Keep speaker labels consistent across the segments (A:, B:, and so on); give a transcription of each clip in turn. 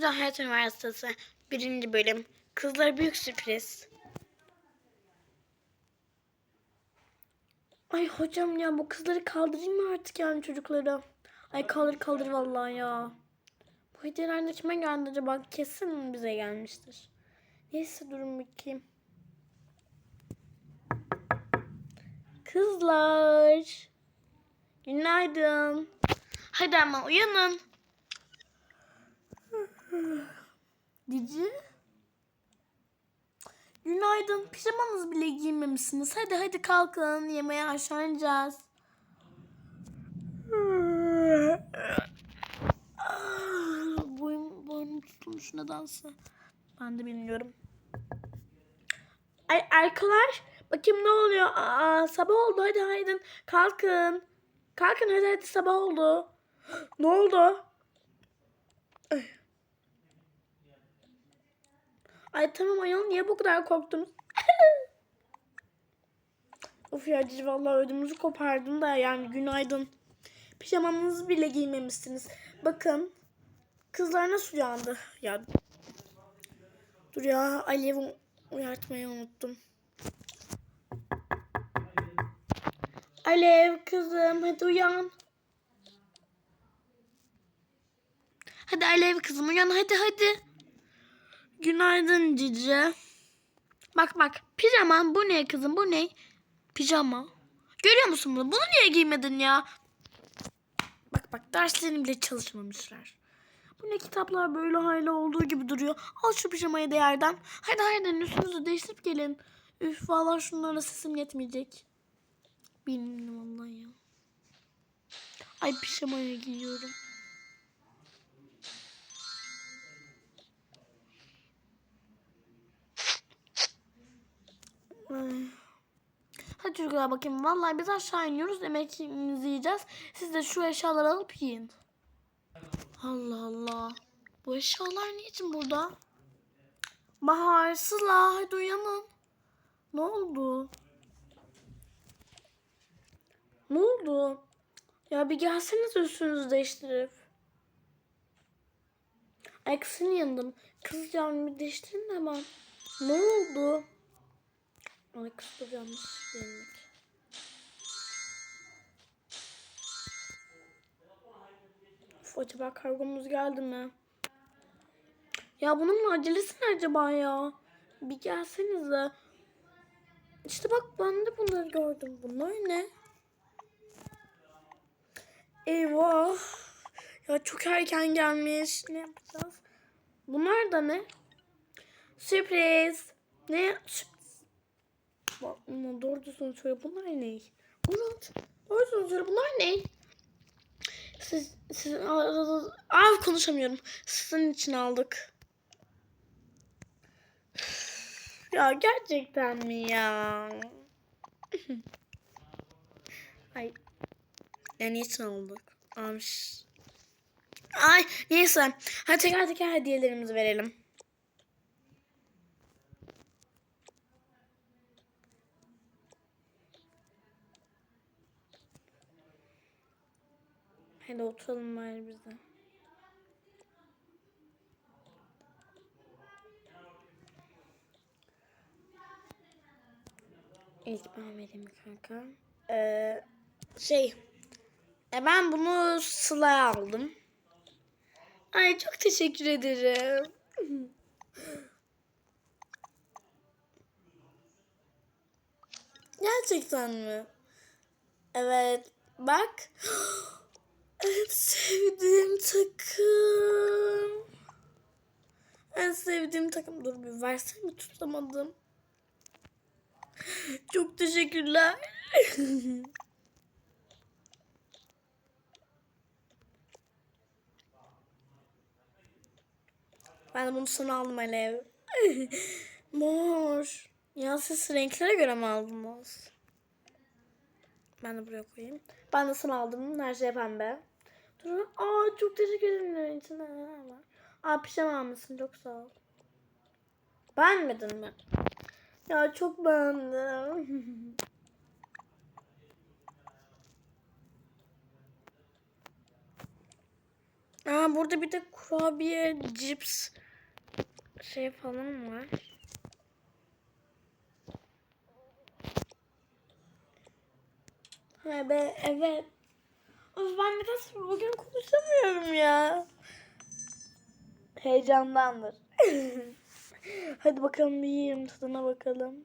A: Çamlıca Hayat Üniversitesi 1. bölüm. Kızlara büyük sürpriz. Ay hocam ya bu kızları kaldırayım mı artık yani çocukları? Ay kaldır kaldır vallahi ya. Bu hediyeler de kime geldi acaba? Kesin bize gelmiştir. Neyse durun bakayım. Kızlar. Günaydın. Hadi ama uyanın. Dici. Günaydın. Pijamanız bile giymemişsiniz. Hadi hadi kalkın. Yemeğe aşağı ineceğiz. Boyum, boynum tutulmuş nedense. Ben de bilmiyorum. Ay arkalar. Bakayım ne oluyor? Aa, sabah oldu. Hadi haydi. Kalkın. Kalkın hadi hadi sabah oldu. ne oldu? Ay. Ay tamam ayol niye bu kadar korktunuz? of ya Cici vallahi ödümüzü kopardın da yani günaydın. Pijamanızı bile giymemişsiniz. Bakın kızlar nasıl uyandı? Ya dur ya Alev'i uyartmayı unuttum. Alev kızım hadi uyan. Hadi Alev kızım uyan hadi hadi. Günaydın Cici. Bak bak pijaman bu ne kızım bu ne? Pijama. Görüyor musun bunu? Bunu niye giymedin ya? Bak bak derslerini bile çalışmamışlar. Bu ne kitaplar böyle hayli olduğu gibi duruyor. Al şu pijamayı da yerden. Hadi hadi üstünüzü değiştirip gelin. Üf vallahi şunlara sesim yetmeyecek. Bilmiyorum vallahi ya. Ay pijamayı giyiyorum. Hadi çocuklar bakayım. Vallahi biz aşağı iniyoruz. Yemeğimizi yiyeceğiz. Siz de şu eşyaları alıp yiyin. Allah Allah. Bu eşyalar niçin burada? Bahar, Sıla hadi uyanın. Ne oldu? Ne oldu? Ya bir gelseniz üstünüzü değiştirip. Ay kızın yandım. Kız yani bir değiştirin de hemen. Ne oldu? Ay dur yanlış yemek. Of acaba kargomuz geldi mi? Ya bunun acelesi acaba ya? Bir gelsenize. İşte bak ben de bunları gördüm. Bunlar ne? Eyvah. Ya çok erken gelmiş. Ne yapacağız? Bunlar da ne? Sürpriz. Ne? Sürpriz. Doğru söyle. Bunlar ne? Murat. Doğru söyle. Bunlar ne? Siz, siz, Aa, konuşamıyorum. Sizin için aldık. Ya gerçekten mi ya? Ay. Ya niçin aldık? Almış. Ay neyse. Hadi tekrar tekrar hediyelerimizi verelim. Hadi oturalım bari biz de. İlk ben vereyim kanka. Ee, şey. E ben bunu Sıla'ya aldım. Ay çok teşekkür ederim. Gerçekten mi? Evet. Bak. En sevdiğim takım. En sevdiğim takım. Dur bir versene tutamadım. Çok teşekkürler. ben de bunu sana aldım Alev. Mor. Ya siz renklere göre mi aldınız? Ben de buraya koyayım. Ben de sana aldım. Her şey pembe. Aa çok teşekkür ederim. Var? Aa pijama almışsın. Çok sağ ol. Beğenmedin mi? Ya çok beğendim. Aa, burada bir de kurabiye, cips şey falan var. Ha be evet. Of ben neden bugün konuşamıyorum ya. Heyecandandır. Hadi bakalım bir yiyelim tadına bakalım.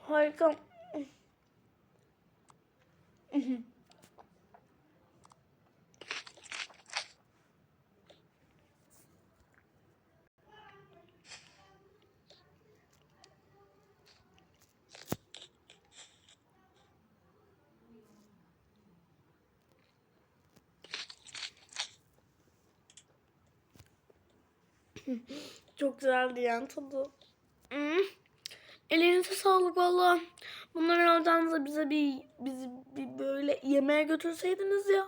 A: Harika. Çok güzeldi yani tadı. Hmm. Ellerinize sağlık valla. Bunları alacağınızda bize bir, bizi bir böyle yemeğe götürseydiniz ya.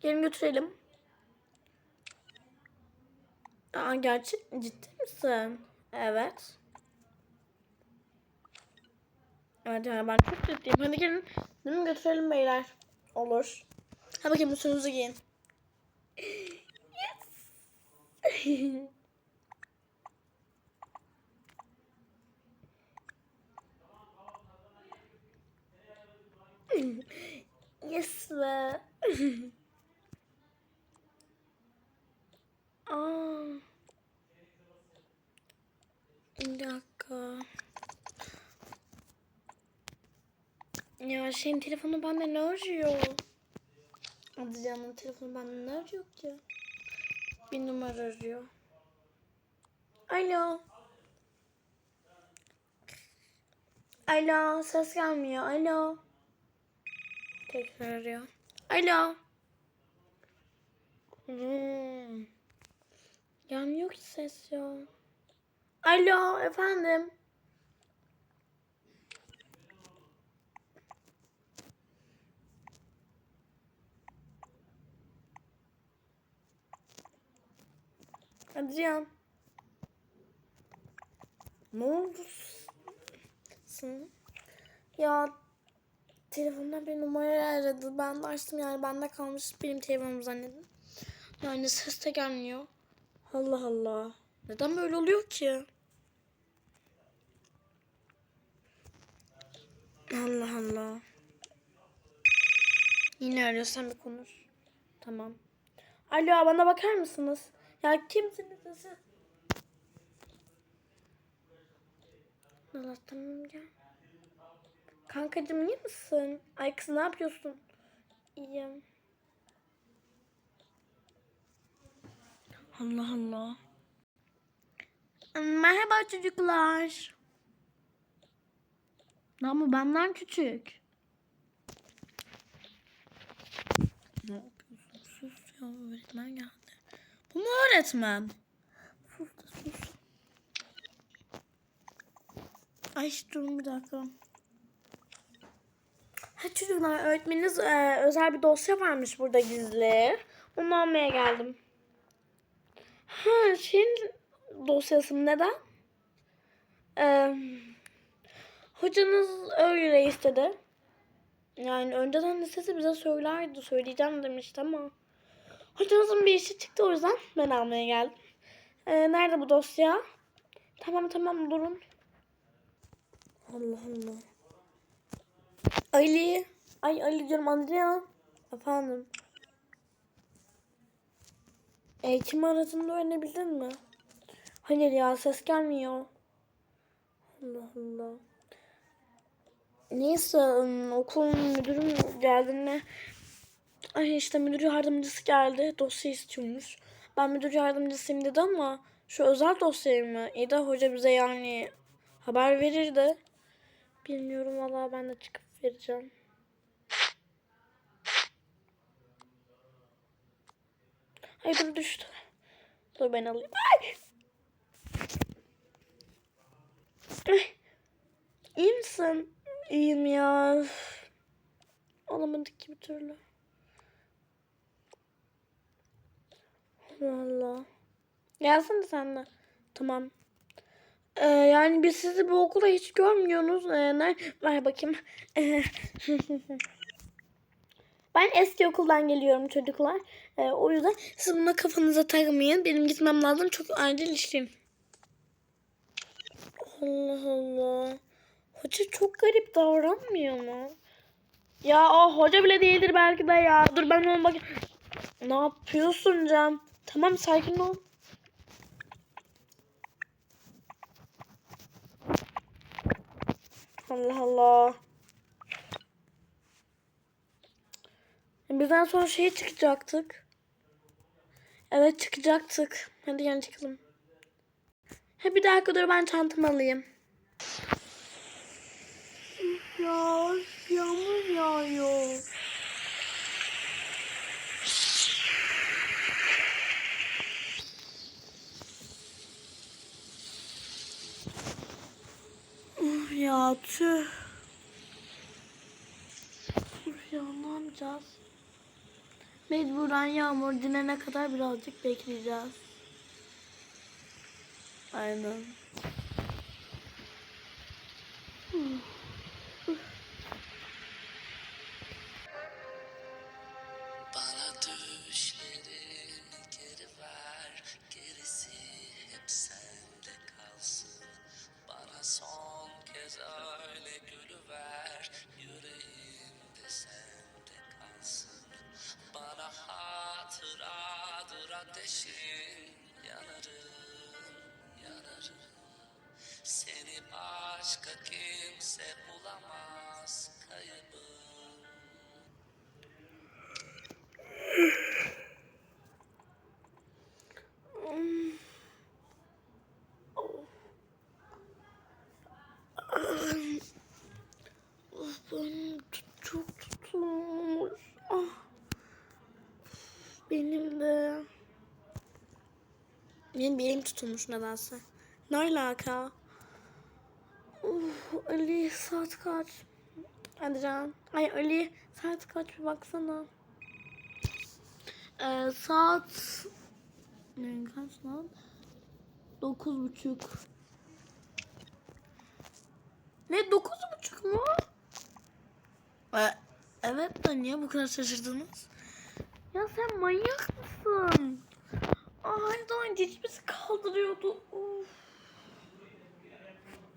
A: Gelin götürelim. Aa, gerçek ciddi misin? Evet. Evet yani ben çok ciddiyim. Hadi gelin. Değil mi götürelim beyler? Olur. Hadi bakayım üstünüzü giyin. Yes. yes be. Aa. Bir dakika. Ya şeyin telefonu benden ne arıyor? Hadi canım telefonu benden ne arıyor ki? Bir numara arıyor. Alo. Alo ses gelmiyor. Alo. Tekrar arıyor. Alo. Hmm. Gelmiyor ki ses ya. Alo efendim. Adrian. Ne oldu? Ya telefondan bir numara aradı. Ben de açtım yani bende kalmış benim telefonum zannedin. Yani ses de gelmiyor. Allah Allah. Neden böyle oluyor ki? Allah Allah. Yine arıyorsan bir konuş. Tamam. Alo bana bakar mısınız? Ya kimsiniz siz? Allah tamam gel. Kankacığım iyi misin? Ay kız ne yapıyorsun? İyiyim. Allah Allah. Merhaba çocuklar. Ama benden küçük. Ne yapıyorsun? Sus ya öğretmen geldi. Bu mu öğretmen? Sus da sus. Ay durun bir dakika. Ha çocuklar öğretmeniniz e, özel bir dosya varmış burada gizli. Onu almaya geldim. Ha şeyin dosyası mı neden? Ee, hocanız öyle istedi. Yani önceden listesi bize söylerdi. Söyleyeceğim demişti ama. Hocanızın bir işi çıktı o yüzden ben almaya geldim. Ee, nerede bu dosya? Tamam tamam durun. Allah Allah. Ali. Ay Ali diyorum Adrian. Efendim. E, kim aradığını öğrenebildin mi? Hayır ya ses gelmiyor. Allah Allah. Neyse okulun müdürüm geldiğinde Ay işte müdür yardımcısı geldi. Dosya istiyormuş. Ben müdür yardımcısıyım dedi ama şu özel dosyayı mı? De hoca bize yani haber verirdi. Bilmiyorum valla ben de çıkıp vereceğim. Ay dur düştü. Dur ben alayım. Ay! Ay. İyi misin? İyiyim ya. Alamadık ki bir türlü. Allah. Gelsene sen de. Tamam. Ee, yani biz sizi bu okulda hiç görmüyorsunuz. Ee, ner- ver bakayım. Ben eski okuldan geliyorum çocuklar. Ee, o yüzden siz buna kafanıza takmayın. Benim gitmem lazım. Çok acil işim. Allah Allah. Hoca çok garip davranmıyor mu? Ya o hoca bile değildir belki de ya. Dur ben ona bak. Ne yapıyorsun Cem? Tamam sakin ol. Allah Allah. Bizden sonra şeye çıkacaktık. Evet çıkacaktık. Hadi gel çıkalım. Ha bir dakika dur ben çantamı alayım. Ya yağmur yağıyor. Uf ya tüh. Uf? Mecburen yağmur dinene kadar birazcık bekleyeceğiz. Aynen.
B: Bana hatıradır ateşin Yanarım, yanarım Seni başka kimse bulamaz kaybım
A: Of benim tut- çok tutulmuş. Ah. Benim de. Benim bir elim tutulmuş nedense. Ne alaka? Uf, Ali saat kaç? Hadi Can. Ay Ali saat kaç bir baksana. Ee, saat ne kaç lan? Dokuz buçuk. Ne dokuz buçuk mu? E, evet de niye bu kadar şaşırdınız? Ya sen manyak mısın? Daha cici bizi kaldırıyordu. Of.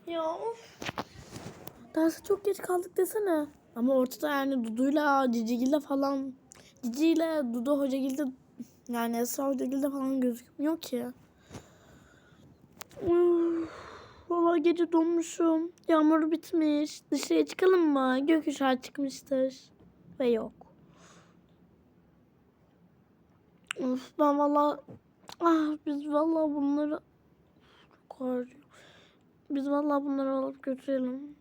A: Ya of. Derse çok geç kaldık desene. Ama ortada yani Dudu'yla Cicigil'de falan Cici ile Dudu Hocagil'de yani Esra Hocagil'de falan gözükmüyor ki. Valla gece donmuşum. Yağmur bitmiş. Dışarıya çıkalım mı? Gökkuşağı çıkmıştır. Ve yok. Uf, ben valla... Ah biz valla bunları... Çok. Biz valla bunları alıp götürelim.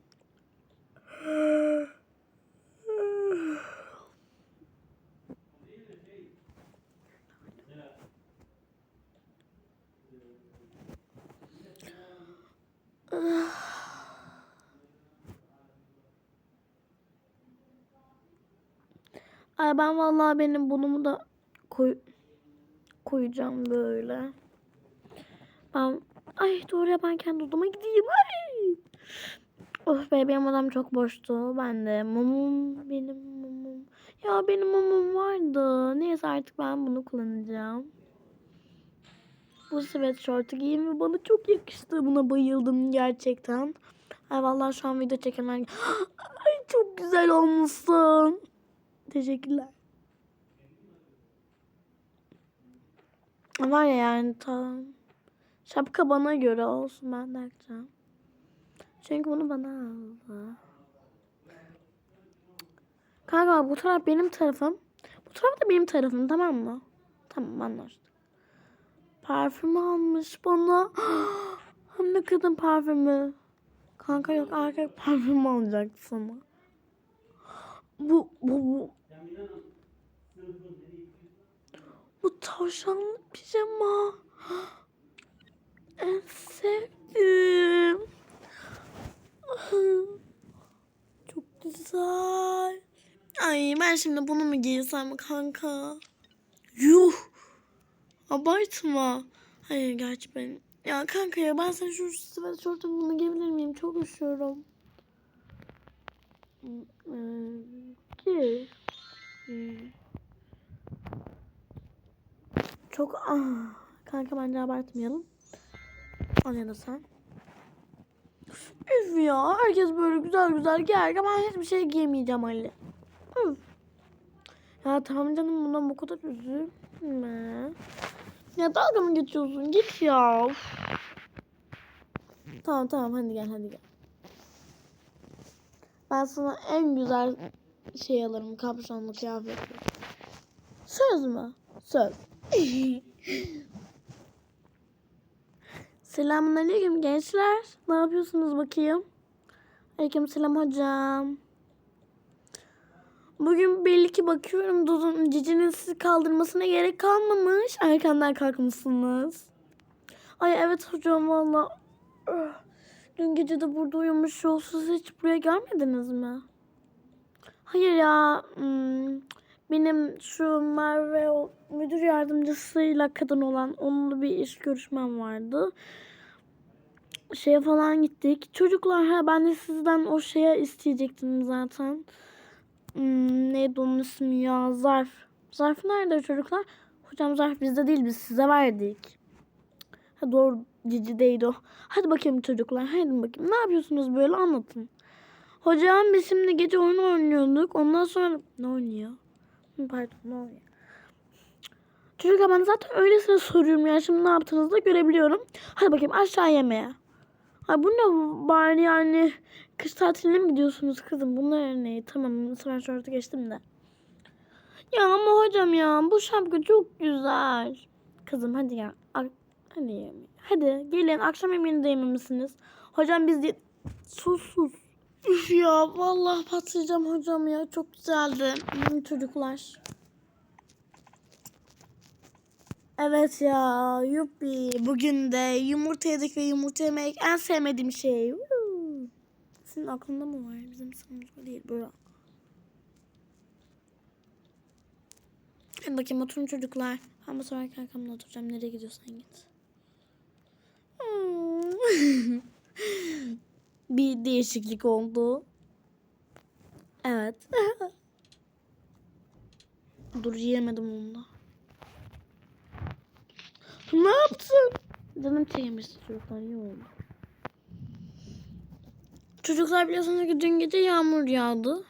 A: Ay ben vallahi benim bunumu da koy koyacağım böyle. Ben ay doğru ya ben kendi odama gideyim. Ay. Of be benim odam çok boştu. Ben de mumum benim mumum. Ya benim mumum vardı. Neyse artık ben bunu kullanacağım. Bu sweatshirt'ı giyeyim ve bana çok yakıştı. Buna bayıldım gerçekten. Ay vallahi şu an video çekemem. Ay çok güzel olmuşsun. Teşekkürler. Var ya yani tamam. Şapka bana göre olsun ben takacağım. Çünkü bunu bana aldı. Kanka bu taraf benim tarafım. Bu taraf da benim tarafım tamam mı? Tamam anlaştık. Parfüm almış bana. Hem kadın parfümü. Kanka yok erkek parfüm alacaktı sana. Bu bu bu. Tavşanlı pijama. En sevdiğim. Çok güzel. Ay ben şimdi bunu mu giysem kanka? Yuh. Abartma. Hayır gerçi ben Ya kanka ya ben sen şu sweatshirt'ımı giyebilir miyim? Çok üşüyorum. Giy. Hmm. Çok ah. Kanka bence abartmayalım. Al ya sen. Üf ya herkes böyle güzel güzel giyerken ben hiçbir şey giyemeyeceğim Ali. Üf. Ya tamam canım bundan bu kadar üzülme. Ya dalga mı geçiyorsun? Git ya. Tamam tamam hadi gel hadi gel. Ben sana en güzel şey alırım kapşonlu kıyafet. Söz mü? Söz. Selamun aleyküm gençler. Ne yapıyorsunuz bakayım? Aleyküm selam hocam. Bugün belli ki bakıyorum Duz'un cicinin sizi kaldırmasına gerek kalmamış. Erkenden kalkmışsınız. Ay evet hocam valla. Öh. Dün gece de burada uyumuş yolsuz hiç buraya gelmediniz mi? Hayır ya. hmm, Benim şu Merve müdür yardımcısıyla kadın olan onunla bir iş görüşmem vardı. Şeye falan gittik. Çocuklar ha ben de sizden o şeye isteyecektim zaten. Hmm, neydi onun ismi ya? Zarf. Zarf nerede çocuklar? Hocam zarf bizde değil biz size verdik. Ha doğru Cici'deydi o. Hadi bakayım çocuklar. Hadi bakayım. Ne yapıyorsunuz böyle anlatın. Hocam biz şimdi gece oyun oynuyorduk. Ondan sonra ne oynuyor? Pardon ne oynuyor? Çocuklar ben zaten öylesine soruyorum ya. Şimdi ne yaptığınızı da görebiliyorum. Hadi bakayım aşağı yemeğe. Ay bu ne bari yani kış tatiline mi gidiyorsunuz kızım? Bunlar ne? Tamam ben şortu geçtim de. Ya ama hocam ya bu şapka çok güzel. Kızım hadi ya. Hadi. Hadi gelin akşam yemeğini de yememişsiniz. Hocam biz de... Sus sus. Üf ya vallahi patlayacağım hocam ya. Çok güzeldi. Hmm, çocuklar. Evet ya yuppi. Bugün de yumurta yedik ve yumurta yemek en sevmediğim şey. Senin aklında mı var? Bizim sınıfımızda değil. Bura. Hadi bakayım oturun çocuklar. Ben bu sefer arkamda oturacağım. Nereye gidiyorsan git. Bir değişiklik oldu. Evet. Dur yiyemedim onu da. Ne yaptın? Canım çekmişti çocuklar. iyi oldu. Çocuklar biliyorsunuz ki dün gece yağmur yağdı.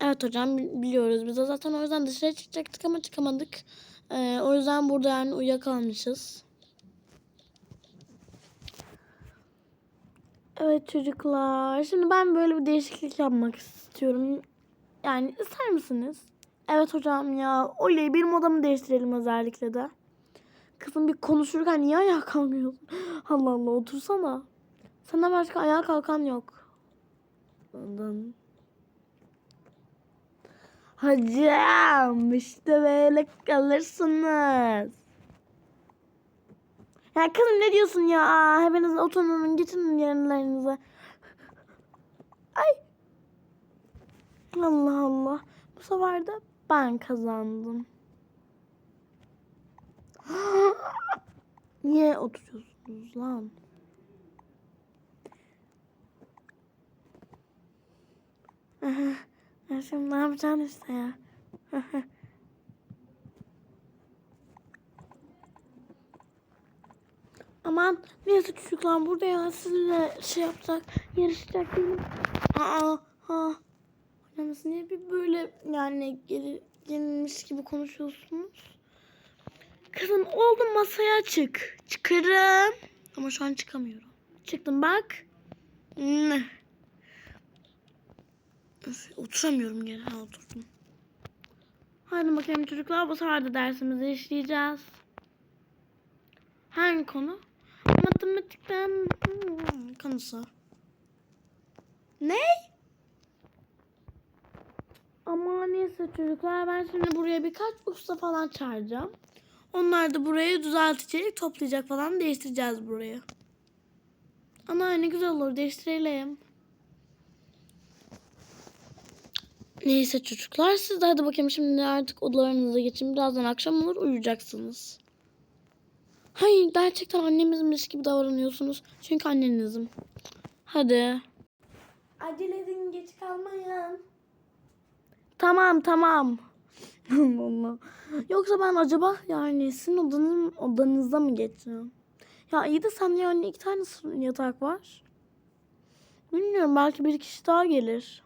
A: Evet hocam bi- biliyoruz. Biz de zaten o yüzden dışarı çıkacaktık ama çıkamadık. Ee, o yüzden burada yani uyuyakalmışız. Evet çocuklar. Şimdi ben böyle bir değişiklik yapmak istiyorum. Yani ister misiniz? Evet hocam ya. Oley bir modamı değiştirelim özellikle de. Kızım bir konuşurken niye ayağa kalkmıyorsun? Allah Allah otursana. Sana başka ayağa kalkan yok. Ondan. Hocam işte böyle kalırsınız. Ya kızım ne diyorsun ya? Hepiniz oturun gidin yerlerinize. Ay. Allah Allah. Bu sefer de ben kazandım. Niye oturuyorsunuz lan? Ya Şimdi ne yapacaksın işte ya? Aman neyse çocuklar burada ya sizinle şey yapacak yarışacak değilim. Aa ha. Hocam siz niye bir böyle yani geri gelmiş gibi konuşuyorsunuz? Kızım oldu masaya çık. Çıkarım. Ama şu an çıkamıyorum. Çıktım bak. Öf, oturamıyorum geri. Ha oturdum. Hadi bakalım çocuklar bu sefer de dersimizi işleyeceğiz. Hangi konu? Matematikten hmm, konusu. Ne? Ama neyse çocuklar ben şimdi buraya birkaç usta falan çağıracağım. Onlar da burayı düzeltecek, toplayacak falan değiştireceğiz burayı. Ana ne güzel olur değiştirelim. Neyse çocuklar siz de hadi bakayım şimdi artık odalarınıza geçin. Birazdan akşam olur uyuyacaksınız. Hayır gerçekten annemizmiş gibi davranıyorsunuz. Çünkü annenizim. Hadi. Acele edin geç kalmayın. Tamam tamam. Allah Allah. Yoksa ben acaba yani sizin odanın, odanızda mı geçeceğim? Ya iyi de sen yani iki tane yatak var. Bilmiyorum belki bir kişi daha gelir.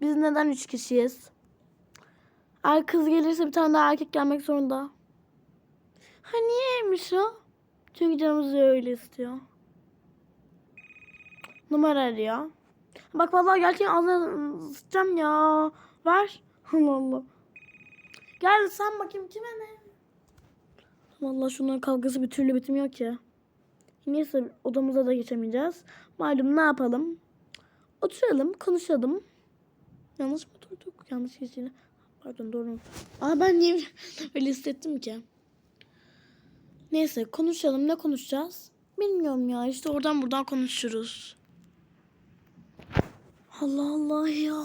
A: Biz neden üç kişiyiz? Eğer kız gelirse bir tane daha erkek gelmek zorunda. Ha niyeymiş o? Çünkü canımız öyle istiyor. Numara arıyor. Bak vallahi gerçekten ağzına sıçacağım ya. Ver. Allah Allah. Gel sen bakayım kime ne? Vallahi şunların kavgası bir türlü bitmiyor ki. Neyse odamıza da geçemeyeceğiz. Malum ne yapalım? Oturalım, konuşalım. Yanlış mı oturduk? Yanlış kişiyle. Pardon doğru. Aa ben niye öyle hissettim ki? Neyse konuşalım. Ne konuşacağız? Bilmiyorum ya. İşte oradan buradan konuşuruz. Allah Allah ya.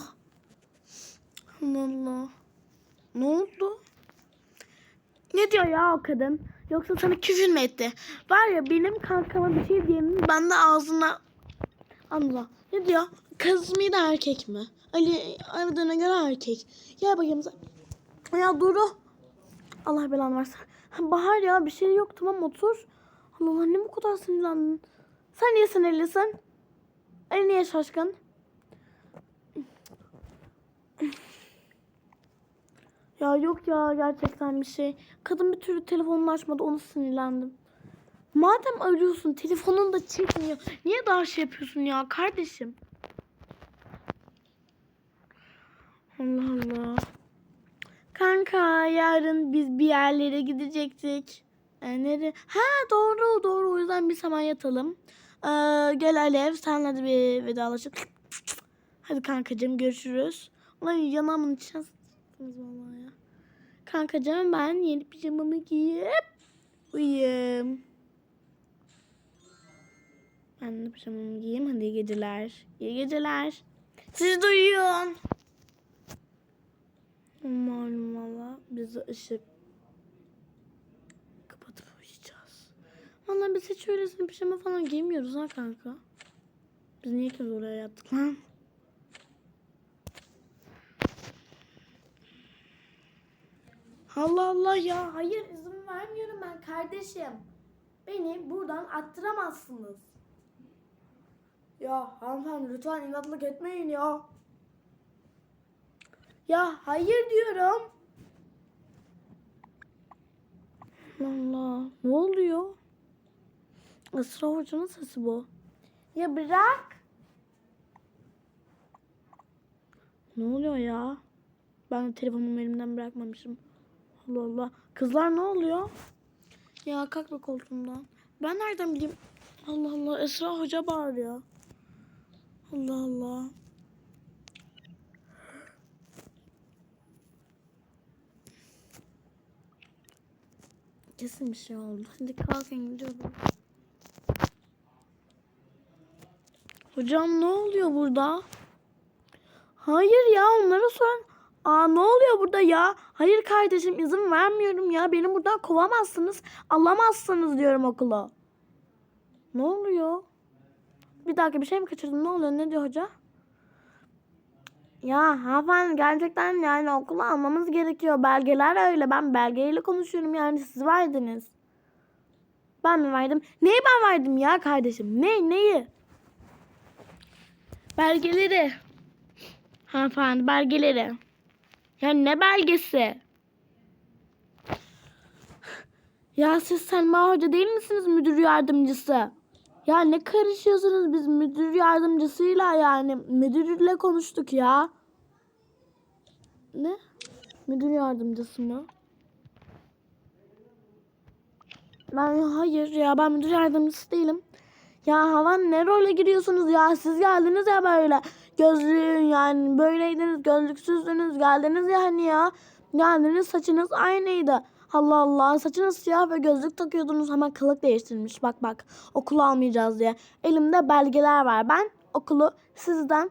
A: Allah Allah. Ne oldu? Ne diyor ya o kadın? Yoksa sana küfür mü etti? Var ya benim kankama bir şey diyenin ben de ağzına... Allah. Ne diyor? Kız mıydı erkek mi? Ali aradığına göre erkek. Gel bakayım sen. Ya Duru. Allah belanı versin. Bahar ya bir şey yok tamam otur. Allah Allah ne bu kadar sinirlendin? Sen niye sinirlisin? Ali niye şaşkın? Ya yok ya gerçekten bir şey. Kadın bir türlü telefonunu açmadı onu sinirlendim. Madem arıyorsun telefonun da çekmiyor. Niye daha şey yapıyorsun ya kardeşim? Allah Allah. Kanka yarın biz bir yerlere gidecektik. E, nereye? Ha doğru doğru o yüzden biz hemen yatalım. Ee, gel Alev senle de bir vedalaşalım. Hadi kankacığım görüşürüz. Ulan yanağımın içine sıktınız vallahi ya. Kankacığım ben yeni pijamamı giyip uyuyayım. Ben de pijamamı giyeyim. Hadi iyi geceler. İyi geceler. Siz de. Malum valla biz ışık kapatıp uyuyacağız. Valla biz hiç öylesine pijama falan giymiyoruz ha kanka. Biz niye ki oraya yattık lan? Allah Allah ya. Hayır izin vermiyorum ben kardeşim. Beni buradan attıramazsınız. Ya hanımefendi lütfen inatlık etmeyin ya. Ya hayır diyorum. Allah. Ne oluyor? Esra Hoca'nın sesi bu. Ya bırak. Ne oluyor ya? Ben telefonumu elimden bırakmamışım. Allah Allah. Kızlar ne oluyor? Ya kalkma koltuğumdan. Ben nereden bileyim? Allah Allah. Esra Hoca bağırıyor. Allah Allah. Kesin bir şey oldu. Hadi kalkın gidiyorum. Hocam ne oluyor burada? Hayır ya onlara sor. Aa ne oluyor burada ya? Hayır kardeşim izin vermiyorum ya. Beni buradan kovamazsınız. Alamazsınız diyorum okula. Ne oluyor? Bir dakika bir şey mi kaçırdım? Ne oluyor? Ne diyor hoca? Ya hanımefendi gerçekten yani okula almamız gerekiyor. Belgeler öyle. Ben belgeyle konuşuyorum yani siz verdiniz. Ben mi verdim? Neyi ben verdim ya kardeşim? Ne, neyi? Belgeleri. Hanımefendi belgeleri. Ya ne belgesi? Ya siz Selma Hoca değil misiniz müdür yardımcısı? Ya ne karışıyorsunuz biz müdür yardımcısıyla yani müdürle konuştuk ya. Ne? Müdür yardımcısı mı? Ben hayır ya ben müdür yardımcısı değilim. Ya havan ne role giriyorsunuz ya siz geldiniz ya böyle gözlüğün yani böyleydiniz gözlüksüzdünüz geldiniz ya hani ya geldiniz saçınız aynıydı. Allah Allah saçınız siyah ve gözlük takıyordunuz hemen kılık değiştirmiş bak bak okulu almayacağız diye. Elimde belgeler var ben okulu sizden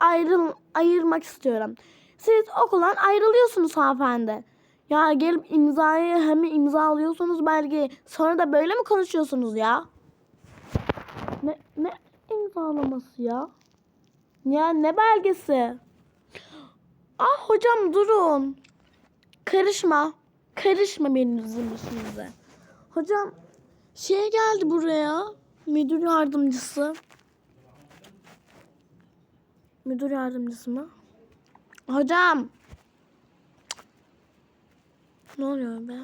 A: ayrıl ayırmak istiyorum. Siz okuldan ayrılıyorsunuz hanımefendi. Ya gelip imzayı hem imza alıyorsunuz belgeyi. Sonra da böyle mi konuşuyorsunuz ya? Ne, ne imzalaması ya? Ya ne belgesi? Ah hocam durun. Karışma. Karışma benim bizim işimize. Hocam şey geldi buraya. Müdür yardımcısı. Müdür yardımcısı mı? Hocam. Ne oluyor be?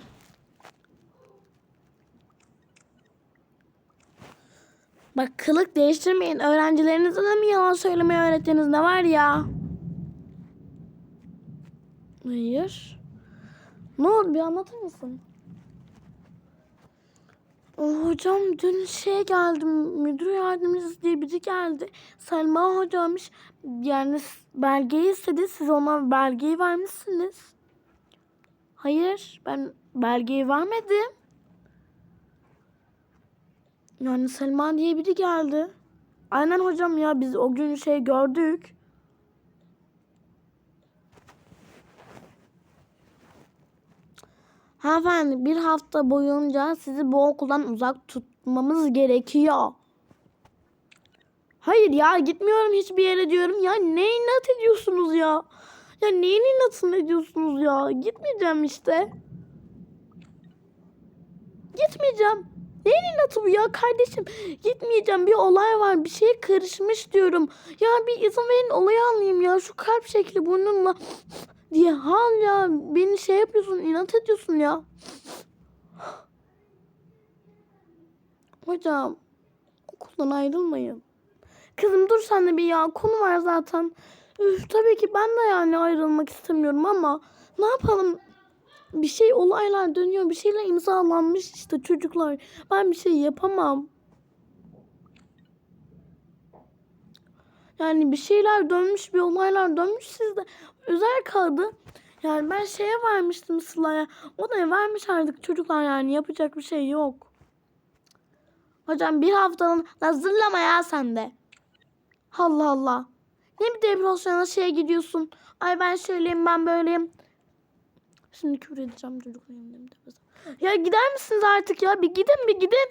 A: Bak kılık değiştirmeyin. Öğrencilerinize de mi yalan söylemeyi öğrettiniz? Ne var ya? Hayır. Ne oldu bir anlatır mısın? Hocam dün şey geldi müdür yardımcısı diye biri geldi. Selma hocammış yani belgeyi istedi siz ona belgeyi vermişsiniz. Hayır ben belgeyi vermedim. Yani Selma diye biri geldi. Aynen hocam ya biz o gün şey gördük. Hanımefendi bir hafta boyunca sizi bu okuldan uzak tutmamız gerekiyor. Hayır ya gitmiyorum hiçbir yere diyorum. Ya ne inat ediyorsunuz ya? Ya neyin inatını ediyorsunuz ya? Gitmeyeceğim işte. Gitmeyeceğim. Neyin inatı bu ya kardeşim? Gitmeyeceğim. Bir olay var. Bir şey karışmış diyorum. Ya bir izin verin olayı anlayayım ya. Şu kalp şekli burnunla diye hal ya. Beni şey yapıyorsun, inat ediyorsun ya. Hocam, okuldan ayrılmayın. Kızım dur sen de bir ya. Konu var zaten. Üf, tabii ki ben de yani ayrılmak istemiyorum ama ne yapalım? Bir şey olaylar dönüyor. Bir şeyler imzalanmış işte çocuklar. Ben bir şey yapamam. Yani bir şeyler dönmüş, bir olaylar dönmüş sizde. Özel kaldı. Yani ben şeye vermiştim Sıla'ya. O da vermiş artık çocuklar yani yapacak bir şey yok. Hocam bir haftanın hazırlama ya sen de. Allah Allah. Ne bir depresyona şeye gidiyorsun. Ay ben şöyleyim ben böyleyim. Şimdi küfür edeceğim çocukların yanında. Ya gider misiniz artık ya? Bir gidin bir gidin.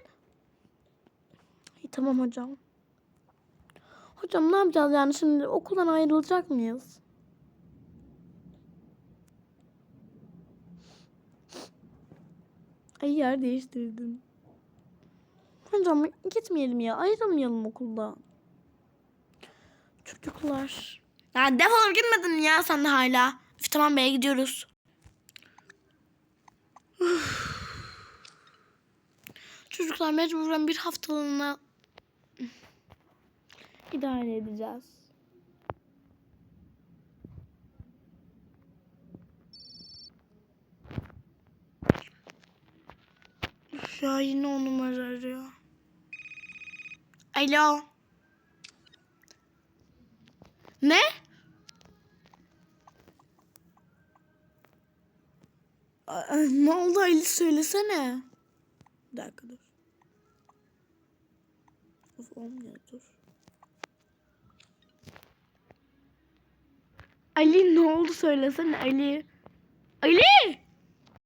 A: İyi, tamam hocam. Hocam ne yapacağız yani şimdi okuldan ayrılacak mıyız? Ay yer değiştirdim. Hocam gitmeyelim ya ayrılmayalım okuldan. Çocuklar. Ya defolup gitmedin ya sen de hala. Üf, tamam be gidiyoruz. Çocuklar mecburen bir haftalığına idare edeceğiz. Ya yine o numara arıyor. Alo. Ne? Aa, ne oldu Ali söylesene. Bir dakika dur. Of olmuyor dur. Ali ne oldu söylesene Ali. Ali!